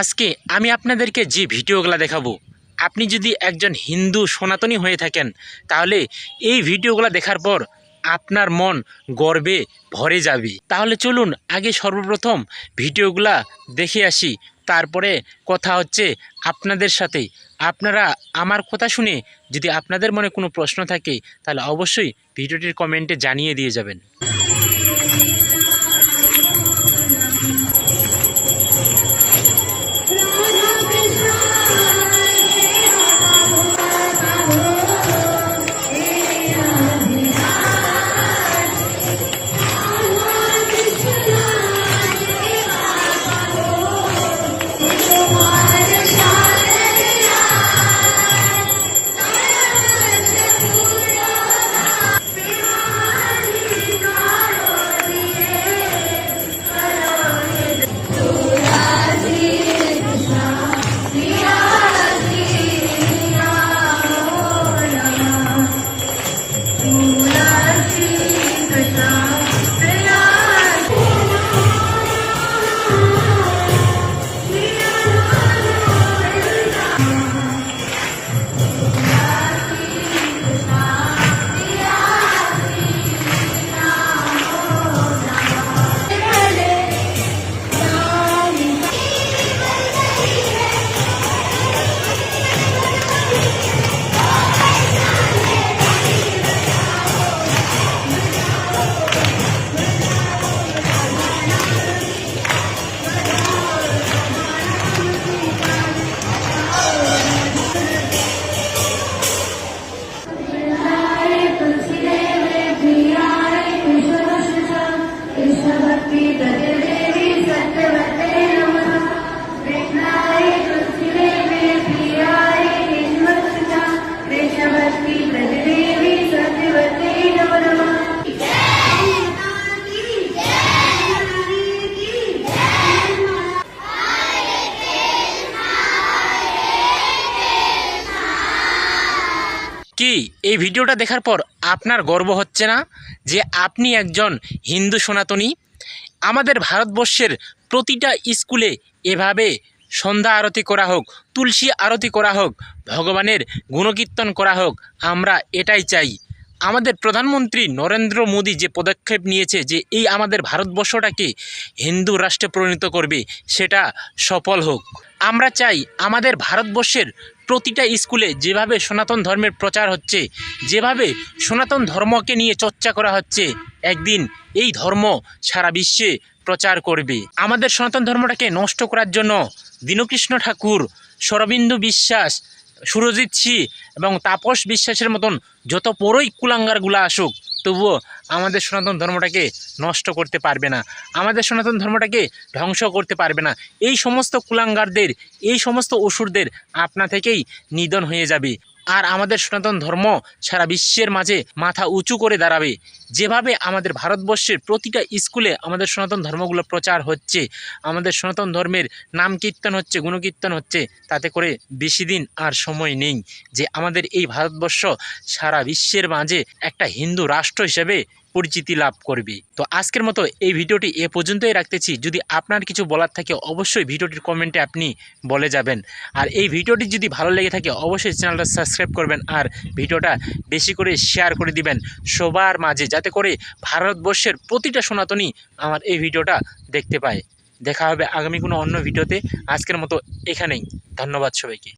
আজকে আমি আপনাদেরকে যে ভিডিওগুলো দেখাবো, আপনি যদি একজন হিন্দু সনাতনী হয়ে থাকেন, তাহলে এই ভিডিওগুলো দেখার পর আপনার মন গর্বে ভরে যাবে। তাহলে চলুন আগে সর্বপ্রথম ভিডিওগুলা দেখে আসি, তারপরে কথা হচ্ছে আপনাদের সাথে। আপনারা আমার কথা শুনে যদি আপনাদের মনে কোনো প্রশ্ন থাকে, তাহলে অবশ্যই ভিডিওটির কমেন্টে জানিয়ে দিয়ে যাবেন। কি এই ভিডিওটা দেখার পর আপনার গর্ব হচ্ছে না যে আপনি একজন হিন্দু সনাতনী? আমাদের ভারতবর্ষের প্রতিটা স্কুলে এভাবে সন্ধ্যা আরতি করা হোক, তুলসী আরতি করা হোক, ভগবানের গুণকীর্তন করা হোক, আমরা এটাই চাই। আমাদের প্রধানমন্ত্রী নরেন্দ্র মোদী যে পদক্ষেপ নিয়েছে যে এই আমাদের ভারতবর্ষটাকে হিন্দু রাষ্ট্রে পরিণত করবে, সেটা সফল হোক। আমরা চাই আমাদের ভারতবর্ষের প্রতিটা স্কুলে যেভাবে সনাতন ধর্মের প্রচার হচ্ছে, যেভাবে সনাতন ধর্মকে নিয়ে চর্চা করা হচ্ছে, একদিন এই ধর্ম সারা বিশ্বে প্রচার করবে। আমাদের সনাতন ধর্মটাকে নষ্ট করার জন্য দীনকৃষ্ণ ঠাকুর, শরবিন্দু বিশ্বাস সুরজিৎ সি এবং তাপস বিশ্বাসের মতন যত বড়ই কুলাঙ্গারগুলো আসুক, তবুও আমাদের সনাতন ধর্মটাকে নষ্ট করতে পারবে না। আমাদের সনাতন ধর্মটাকে ধ্বংস করতে পারবে না। এই সমস্ত কুলাঙ্গারদের, এই সমস্ত অসুরদের আপনা থেকেই নিধন হয়ে যাবে। আর আমাদের সনাতন ধর্ম সারা বিশ্বের মাঝে মাথা উঁচু করে দাঁড়াবে। যেভাবে আমাদের ভারতবর্ষের প্রতিটা স্কুলে আমাদের সনাতন ধর্মগুলো প্রচার হচ্ছে, আমাদের সনাতন ধর্মের নাম কীর্তন হচ্ছে গুণকীর্তন হচ্ছে, তাতে করে বেশি দিন আর সময় নেই। যে আমাদের এই ভারতবর্ষ সারা বিশ্বের মাঝে একটা হিন্দু রাষ্ট্র হিসেবে পরিচিতি লাভ করবে। তো আজকের মতো এই ভিডিওটি এ পর্যন্তই রাখতেছি। যদি আপনার কিছু বলার থাকে, অবশ্যই ভিডিওটির কমেন্টে আপনি বলে যাবেন। আর এই ভিডিওটি যদি ভালো লেগে থাকে, অবশ্যই চ্যানেলটা সাবস্ক্রাইব করবেন আর ভিডিওটা বেশি করে শেয়ার করে দিবেন সবার মাঝে, যাতে করে ভারতবর্ষের প্রতিটা সনাতনী আমার এই ভিডিওটা দেখতে পায়। দেখা হবে আগামী কোনো অন্য ভিডিওতে। আজকের মতো এখানেই। ধন্যবাদ সবাইকে।